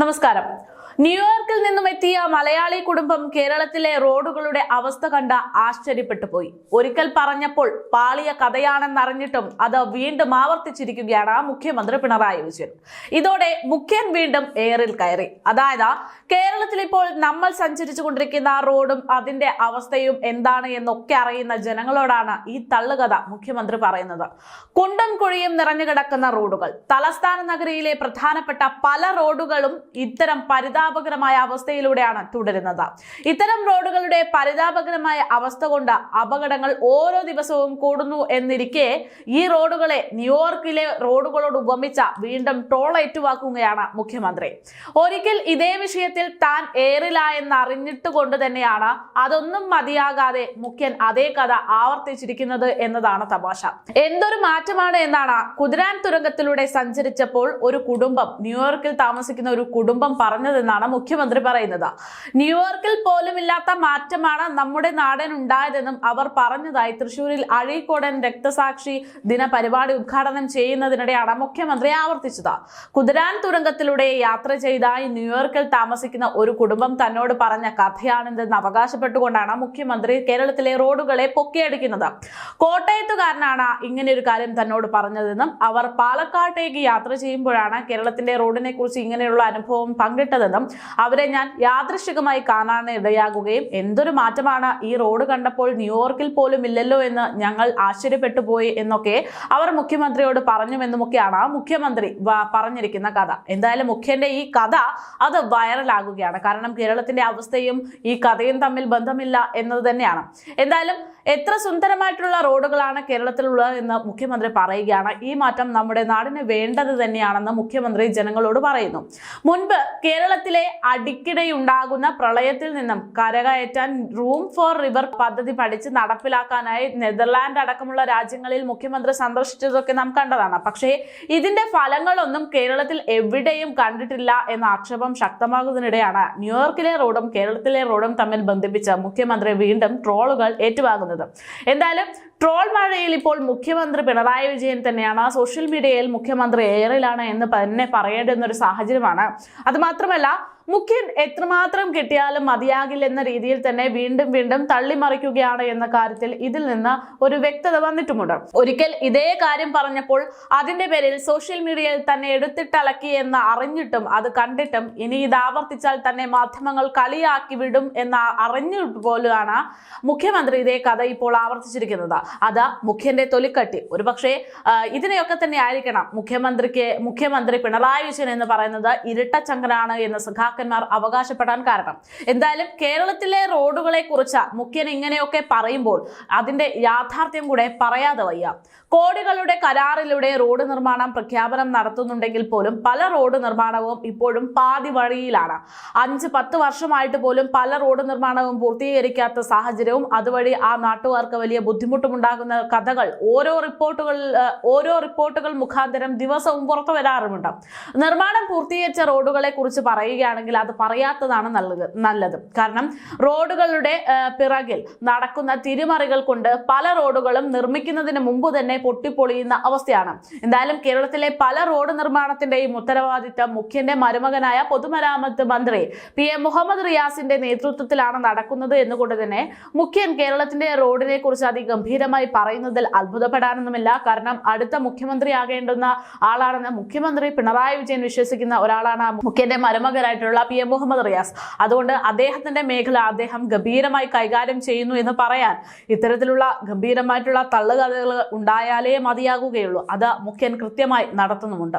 നമസ്കാരം. ന്യൂയോർക്കിൽ നിന്നും എത്തിയ മലയാളി കുടുംബം കേരളത്തിലെ റോഡുകളുടെ അവസ്ഥ കണ്ട ആശ്ചര്യപ്പെട്ടു പോയി. ഒരിക്കൽ പറഞ്ഞപ്പോൾ പാളിയ കഥയാണെന്നറിഞ്ഞിട്ടും അത് വീണ്ടും ആവർത്തിച്ചിരിക്കുകയാണ് മുഖ്യമന്ത്രി പിണറായി വിജയൻ. ഇതോടെ മുഖ്യൻ വീണ്ടും എയറിൽ കയറി. അതായത് കേരളത്തിൽ ഇപ്പോൾ നമ്മൾ സഞ്ചരിച്ചു കൊണ്ടിരിക്കുന്ന റോഡും അതിന്റെ അവസ്ഥയും എന്താണ് എന്നൊക്കെ അറിയുന്ന ജനങ്ങളോടാണ് ഈ തള്ളുകഥ മുഖ്യമന്ത്രി പറയുന്നത്. കുണ്ടും കുഴിയും നിറഞ്ഞു കിടക്കുന്ന റോഡുകൾ. തലസ്ഥാന നഗരിയിലെ പ്രധാനപ്പെട്ട പല റോഡുകളും ഇത്തരം പരിതാപകരമായ അവസ്ഥയിലൂടെയാണ് തുടരുന്നത്. ഇത്തരം റോഡുകളുടെ പരിതാപകരമായ അവസ്ഥ കൊണ്ട് അപകടങ്ങൾ ഓരോ ദിവസവും കൂടുന്നു എന്നിരിക്കെ ഈ റോഡുകളെ ന്യൂയോർക്കിലെ റോഡുകളോട് ഉപമിച്ച വീണ്ടും ടോൾ ഏറ്റുവാക്കുകയാണ് മുഖ്യമന്ത്രി. ഒരിക്കൽ ഇതേ വിഷയത്തിൽ താൻ ഏറിലായെന്ന് അറിഞ്ഞിട്ട് കൊണ്ട് തന്നെയാണ് അതൊന്നും മതിയാകാതെ മുഖ്യൻ അതേ കഥ ആവർത്തിച്ചിരിക്കുന്നത് എന്നതാണ് തമാശ. എന്തൊരു മാറ്റമാണ് എന്നാണ് കുതിരാൻ തുരങ്കത്തിലൂടെ സഞ്ചരിച്ചപ്പോൾ ഒരു കുടുംബം ന്യൂയോർക്കിൽ താമസിക്കുന്ന ഒരു കുടുംബം പറഞ്ഞതെന്നാണ് മുഖ്യമന്ത്രി പറയുന്നത്. ന്യൂയോർക്കിൽ പോലും ഇല്ലാത്ത മാറ്റമാണ് നമ്മുടെ നാടൻ ഉണ്ടായതെന്നും അവർ പറഞ്ഞതായി തൃശൂരിൽ അഴീക്കോടൻ രക്തസാക്ഷി ദിന പരിപാടി ഉദ്ഘാടനം ചെയ്യുന്നതിനിടെയാണ് മുഖ്യമന്ത്രി ആവർത്തിച്ചത്. കുതിരാൻ തുരങ്കത്തിലൂടെ യാത്ര ചെയ്തായി ന്യൂയോർക്കിൽ താമസിക്കുന്ന ഒരു കുടുംബം തന്നോട് പറഞ്ഞ കഥയാണിതെന്ന് അവകാശപ്പെട്ടുകൊണ്ടാണ് മുഖ്യമന്ത്രി കേരളത്തിലെ റോഡുകളെ പൊക്കിയടിക്കുന്നത്. കോട്ടയത്തുകാരനാണ് ഇങ്ങനെ ഒരു കാര്യം തന്നോട് പറഞ്ഞതെന്നും അവർ പാലക്കാട്ടേക്ക് യാത്ര ചെയ്യുമ്പോഴാണ് കേരളത്തിന്റെ റോഡിനെ കുറിച്ച് ഇങ്ങനെയുള്ള അനുഭവം പങ്കിട്ടതെന്നും അവരെ ഞാൻ യാദൃശികമായി കാണാൻ ഇടയാകുകയും എന്തൊരു മാറ്റമാണ് ഈ റോഡ് കണ്ടപ്പോൾ ന്യൂയോർക്കിൽ പോലും ഇല്ലല്ലോ എന്ന് ഞങ്ങൾ ആശ്ചര്യപ്പെട്ടു പോയി എന്നൊക്കെ അവർ മുഖ്യമന്ത്രിയോട് പറഞ്ഞുവെന്നുമൊക്കെയാണ് മുഖ്യമന്ത്രി പറഞ്ഞിരിക്കുന്ന കഥ. എന്തായാലും മുഖ്യന്റെ ഈ കഥ അത് വൈറലാകുകയാണ്. കാരണം കേരളത്തിന്റെ അവസ്ഥയും ഈ കഥയും തമ്മിൽ ബന്ധമില്ല എന്നത് തന്നെയാണ്. എന്തായാലും എത്ര സുന്ദരമായിട്ടുള്ള റോഡുകളാണ് കേരളത്തിലുള്ളത് എന്ന് മുഖ്യമന്ത്രി പറയുകയാണ്. ഈ മാറ്റം നമ്മുടെ നാടിന് വേണ്ടത് തന്നെയാണെന്ന് മുഖ്യമന്ത്രി ജനങ്ങളോട് പറയുന്നു. മുൻപ് കേരളത്തിലെ അടിക്കിടെയുണ്ടാകുന്ന പ്രളയത്തിൽ നിന്നും കരകയറ്റാൻ റൂം ഫോർ റിവർ പദ്ധതി പഠിച്ച് നടപ്പിലാക്കാനായി നെതർലാൻഡ് അടക്കമുള്ള രാജ്യങ്ങളിൽ മുഖ്യമന്ത്രി സന്ദർശിച്ചതൊക്കെ നാം കണ്ടതാണ്. പക്ഷേ ഇതിന്റെ ഫലങ്ങളൊന്നും കേരളത്തിൽ എവിടെയും കണ്ടിട്ടില്ല എന്ന ആക്ഷേപം ശക്തമാകുന്നതിനിടെയാണ് ന്യൂയോർക്കിലെ റോഡും കേരളത്തിലെ റോഡും തമ്മിൽ ബന്ധിപ്പിച്ച് മുഖ്യമന്ത്രി വീണ്ടും ട്രോളുകൾ ഏറ്റുവാങ്ങുന്നത്. എന്തായാലും ട്രോൾ മഴയിൽ ഇപ്പോൾ മുഖ്യമന്ത്രി പിണറായി വിജയൻ തന്നെയാണ്. സോഷ്യൽ മീഡിയയിൽ മുഖ്യമന്ത്രി എയറിലാണ് എന്ന് തന്നെ പറയേണ്ടുന്ന ഒരു സാഹചര്യമാണ്. അത് മാത്രമല്ല മുഖ്യൻ എത്രമാത്രം കിട്ടിയാലും മതിയാകില്ലെന്ന രീതിയിൽ തന്നെ വീണ്ടും വീണ്ടും തള്ളിമറിക്കുകയാണ് എന്ന കാര്യത്തിൽ ഇതിൽ നിന്ന് ഒരു വ്യക്തത വന്നിട്ടുമുണ്ട്. ഒരിക്കൽ ഇതേ കാര്യം പറഞ്ഞപ്പോൾ അതിന്റെ പേരിൽ സോഷ്യൽ മീഡിയയിൽ തന്നെ എടുത്തിട്ടലക്കി എന്ന് അറിഞ്ഞിട്ടും അത് കണ്ടിട്ടും ഇനി ഇത് ആവർത്തിച്ചാൽ തന്നെ മാധ്യമങ്ങൾ കളിയാക്കി വിടും എന്ന് അറിഞ്ഞിട്ട് പോലുമാണ് മുഖ്യമന്ത്രി ഇതേ കഥ ഇപ്പോൾ ആവർത്തിച്ചിരിക്കുന്നത്. അത് മുഖ്യന്റെ തൊലിക്കട്ടി. ഒരുപക്ഷെ പക്ഷേ ഇതിനെയൊക്കെ തന്നെ ആയിരിക്കണം മുഖ്യമന്ത്രിക്ക് മുഖ്യമന്ത്രി പിണറായി വിജയൻ എന്ന് പറയുന്നത് ഇരട്ടച്ചങ്കനാണ് എന്ന് സഖാക്കന്മാർ അവകാശപ്പെടാൻ കാരണം. എന്തായാലും കേരളത്തിലെ റോഡുകളെ കുറിച്ച് മുഖ്യൻ ഇങ്ങനെയൊക്കെ പറയുമ്പോൾ അതിന്റെ യാഥാർത്ഥ്യം കൂടെ പറയാതെ വയ്യ. കോടികളുടെ കരാറിലൂടെ റോഡ് നിർമ്മാണം പ്രഖ്യാപനം നടത്തുന്നുണ്ടെങ്കിൽ പോലും പല റോഡ് നിർമ്മാണവും ഇപ്പോഴും പാതി വഴിയിലാണ്. അഞ്ച് പത്ത് വർഷമായിട്ട് പോലും പല റോഡ് നിർമ്മാണവും പൂർത്തീകരിക്കാത്ത സാഹചര്യവും അതുവഴി ആ നാട്ടുകാർക്ക് വലിയ ബുദ്ധിമുട്ടുമുണ്ടാകുന്ന കഥകൾ ഓരോ റിപ്പോർട്ടുകൾ ഓരോ റിപ്പോർട്ടുകൾ മുഖാന്തരം ദിവസവും പുറത്തു വരാറുമുണ്ട്. നിർമ്മാണം പൂർത്തീകരിച്ച റോഡുകളെ കുറിച്ച് പറയുകയാണെങ്കിൽ അത് പറയാത്തതാണ് നല്ലത് നല്ലത്. കാരണം റോഡുകളുടെ പിറകിൽ നടക്കുന്ന തിരിമറികൾ കൊണ്ട് പല റോഡുകളും നിർമ്മിക്കുന്നതിന് മുമ്പ് തന്നെ പൊട്ടിപ്പൊളിയുന്ന അവസ്ഥയാണ്. എന്തായാലും കേരളത്തിലെ പല റോഡ് നിർമ്മാണത്തിന്റെയും ഉത്തരവാദിത്തം മുഖ്യന്റെ മരുമകനായ പൊതുമരാമത്ത് മന്ത്രി പി എം മുഹമ്മദ് റിയാസിന്റെ നേതൃത്വത്തിലാണ് നടക്കുന്നത് എന്നുകൊണ്ട് തന്നെ മുഖ്യൻ കേരളത്തിന്റെ റോഡിനെ കുറിച്ച് അതിഗംഭീരമായി പറയുന്നതിൽ അത്ഭുതപ്പെടാനൊന്നുമില്ല. കാരണം അടുത്ത മുഖ്യമന്ത്രി മുഖ്യമന്ത്രിയാകേണ്ടുന്ന ആളാണെന്ന് മുഖ്യമന്ത്രി പിണറായി വിജയൻ വിശ്വസിക്കുന്ന ഒരാളാണ് മുഖ്യന്റെ മരുമകനായിട്ടുള്ള പി എം മുഹമ്മദ് റിയാസ്. അതുകൊണ്ട് അദ്ദേഹത്തിന്റെ മേഖല അദ്ദേഹം ഗംഭീരമായി കൈകാര്യം ചെയ്യുന്നു എന്ന് പറയാൻ ഇത്തരത്തിലുള്ള ഗംഭീരമായിട്ടുള്ള തള്ളുകഥകൾ ഉണ്ടായാലേ മതിയാകുകയുള്ളൂ. അത് മുഖ്യൻ കൃത്യമായി നടത്തുന്നുമുണ്ട്.